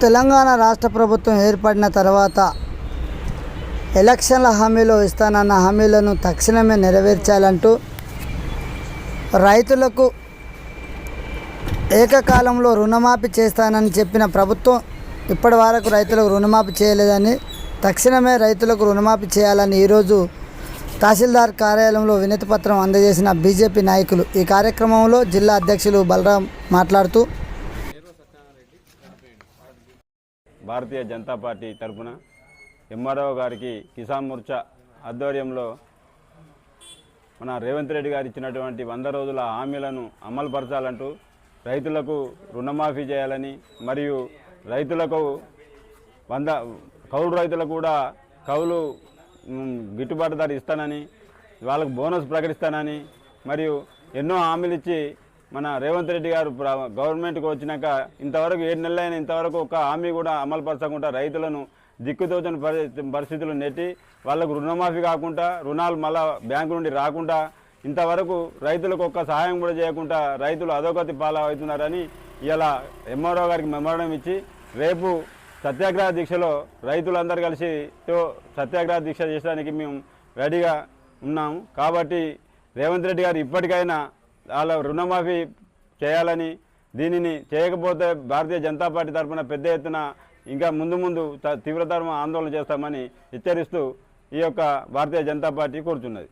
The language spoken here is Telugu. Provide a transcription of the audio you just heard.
తెలంగాణ రాష్ట్ర ప్రభుత్వం ఏర్పడిన తర్వాత ఎలక్షన్ల హామీలో ఇస్తానన్న హామీలను తక్షణమే నెరవేర్చాలంటూ రైతులకు ఏకకాలంలో రుణమాఫీ చేస్తానని చెప్పిన ప్రభుత్వం ఇప్పటి వరకు రైతులకు రుణమాఫీ చేయలేదని తక్షణమే రైతులకు రుణమాఫీ చేయాలని ఈరోజు తహసీల్దార్ కార్యాలయంలో వినతిపత్రం అందజేసిన బీజేపీ నాయకులు ఈ కార్యక్రమంలో జిల్లా అధ్యక్షులు బలరాం మాట్లాడుతూ భారతీయ జనతా పార్టీ తరఫున ఎంఆర్ఓ గారికి కిసాన్ మోర్చా ఆధ్వర్యంలో మన రేవంత్ రెడ్డి గారు ఇచ్చినటువంటి వంద రోజుల హామీలను అమలుపరచాలంటూ రైతులకు రుణమాఫీ చేయాలని మరియు రైతులకు వంద కౌలు రైతులకు కూడా కౌలు గిట్టుబాటు ధర ఇస్తానని వాళ్ళకు బోనస్ ప్రకటిస్తానని మరియు ఎన్నో హామీలు ఇచ్చి మన రేవంత్ రెడ్డి గారు గవర్నమెంట్కి వచ్చినాక ఇంతవరకు ఏడు నెలలైన ఇంతవరకు ఒక హామీ కూడా అమలుపరచకుండా రైతులను దిక్కుతోచని పరి- పరిస్థితులు నెట్టి వాళ్ళకు రుణమాఫీ కాకుండా రుణాలు మళ్ళా బ్యాంకు నుండి రాకుండా ఇంతవరకు రైతులకు ఒక్క సహాయం కూడా చేయకుండా రైతులు అధోగతి పాలవుతున్నారని ఇలా ఎంఆర్ఓ గారికి మెమోరం ఇచ్చి రేపు సత్యాగ్రహ దీక్షలో రైతులందరూ కలిసి తో సత్యాగ్రహ దీక్ష చేయడానికి మేము రెడీగా ఉన్నాము. కాబట్టి రేవంత్ రెడ్డి గారు ఇప్పటికైనా వాళ్ళ రుణమాఫీ చేయాలని దీనిని చేయకపోతే భారతీయ జనతా పార్టీ తరఫున పెద్ద ఎత్తున ఇంకా ముందు ముందు త- ఆందోళన చేస్తామని హెచ్చరిస్తూ ఈ యొక్క భారతీయ జనతా పార్టీ కోరుతున్నది.